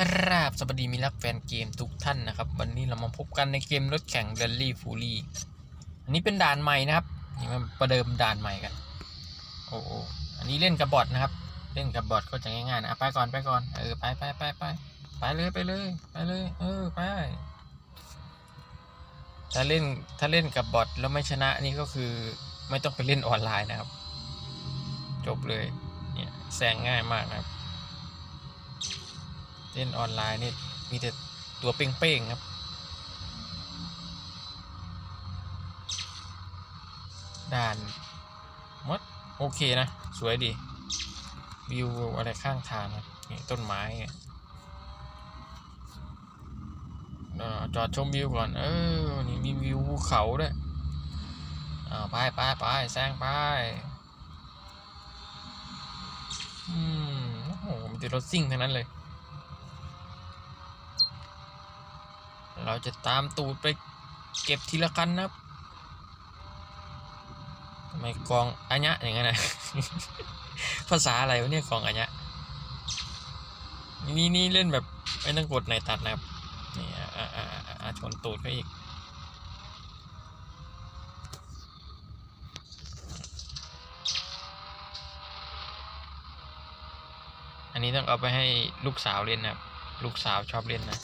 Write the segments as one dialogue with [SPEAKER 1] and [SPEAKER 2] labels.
[SPEAKER 1] กราบสวัสดีมิรักแฟนเกมทุกท่านนะครับ วันนี้เรามาพบกันในเกมรถแข่ง r รลลี่ฟูลี่อันนี้เป็นด่านใหม่นะครับนี่มันประเดิมด่านใหม่กันโอ้โออันนี้เล่นกับบอทนะครับ เล่นกับบอทก็จะง่ายๆนะอะไปก่อนไปก่อนเออไปไปไปไปไปเลยไปเลยไปเลยเออไปถ้าเล่นถ้าเล่นกับบอทแล้วไม่ชนะนี่ก็คือไม่ต้องไปเล่นออนไลน์นะครับ จบเลยเนี่ยแซงง่ายมากนะครับ เล่นออนไลน์นี่มีแต่ตัวเป้งๆครับด่านมดโอเคนะ สวยดี วิวอะไรข้างทางครับนี่ต้นไม้เออจอดชมวิวก่อน เออ นี่มีวิวภูเขาด้วยอ่าไปไปไปแซงไป อืม โอ้โหมีแต่รถซิ่งทั้งนั้นเลย เราจะตามตูดไปเก็บทีละคันนะครับทำไมกองอัญญะอย่างนั้นนะภาษาอะไรวะเนี่ยกองอัญญะนี่นี่เล่นแบบไม่ต้องกดในตัดนะครับนี่อะอะอะอะอะชนตูดเขาอีกอันนี้ต้องเอาไปให้ลูกสาวเล่นนะครับ ลูกสาวชอบเล่นนะ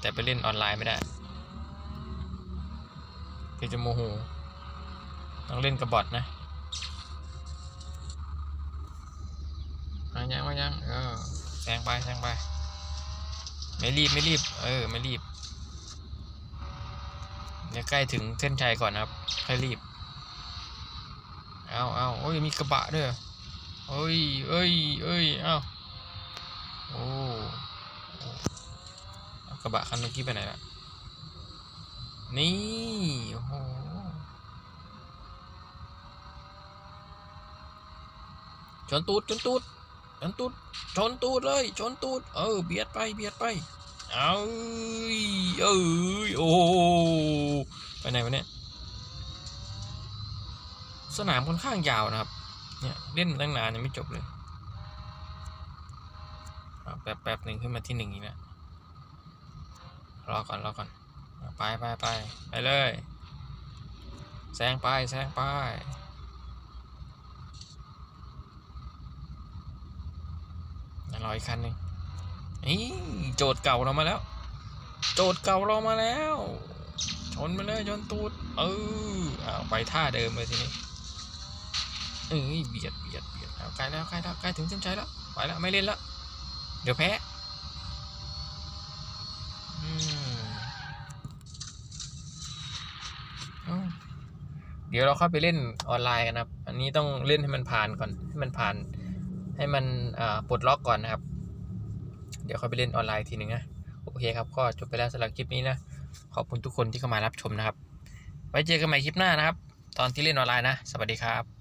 [SPEAKER 1] แต่ไปเล่นออนไลน์ไม่ได้เดี๋ยวจะโมโหต้องเล่นกับบอทนะมายังมายังเออแซงไปแซงไป ไม่รีบไม่รีบ เออ ไม่รีบเดี๋ยวใกล้ถึงเส้นชัยก่อนครับค่อยรีบ เอาเอาโอ้ย มีกระบะด้วยเอ้ยเอ้ยเอ้ยเอาโอ้ กระบะคันเมื่อกี้ไปไหนละนี่โอ้โหชนตูดชนตูดชนตูดชนตูดเลยชนตูดเออเบียดไปเบียดไปเอาเอ้ยโอ้ไปไหนวะเนี่ยสนามค่อนข้างยาวนะครับเนี่ยเล่นตั้งนานยังไม่จบเลยแป๊บแป๊บหนึ่งขึ้นมาที่หนึ่งอีกแล้ว รอก่อนรอก่อนไปไปไปไปเลยแซงไปแซงไปรออีกคันหนึ่งนี่โจทย์เก่าเรามาแล้ว โจทย์เก่าเรามาแล้ว ชนมาเลยชนตูดเออเอาไปท่าเดิมเลยทีนี้เอ้ยเบียดเบียดเบียดเอาใกล้แล้วใกล้แล้วใกล้ถึงเส้นชัยแล้วไปแล้วไม่เล่นแล้วเดี๋ยวแพ้อืม เดี๋ยวเราเข้าไปเล่นออนไลน์กันนะครับ อันนี้ต้องเล่นให้มันผ่านก่อน ให้มันผ่าน ให้มันปลดล็อกก่อนนะครับ เดี๋ยวค่อยไปเล่นออนไลน์ทีหนึ่งนะ โอเคครับ ก็จบไปแล้วสำหรับคลิปนี้นะ ขอบคุณทุกคนที่เข้ามารับชมนะครับ ไว้เจอกันใหม่คลิปหน้านะครับ ตอนที่เล่นออนไลน์นะ สวัสดีครับ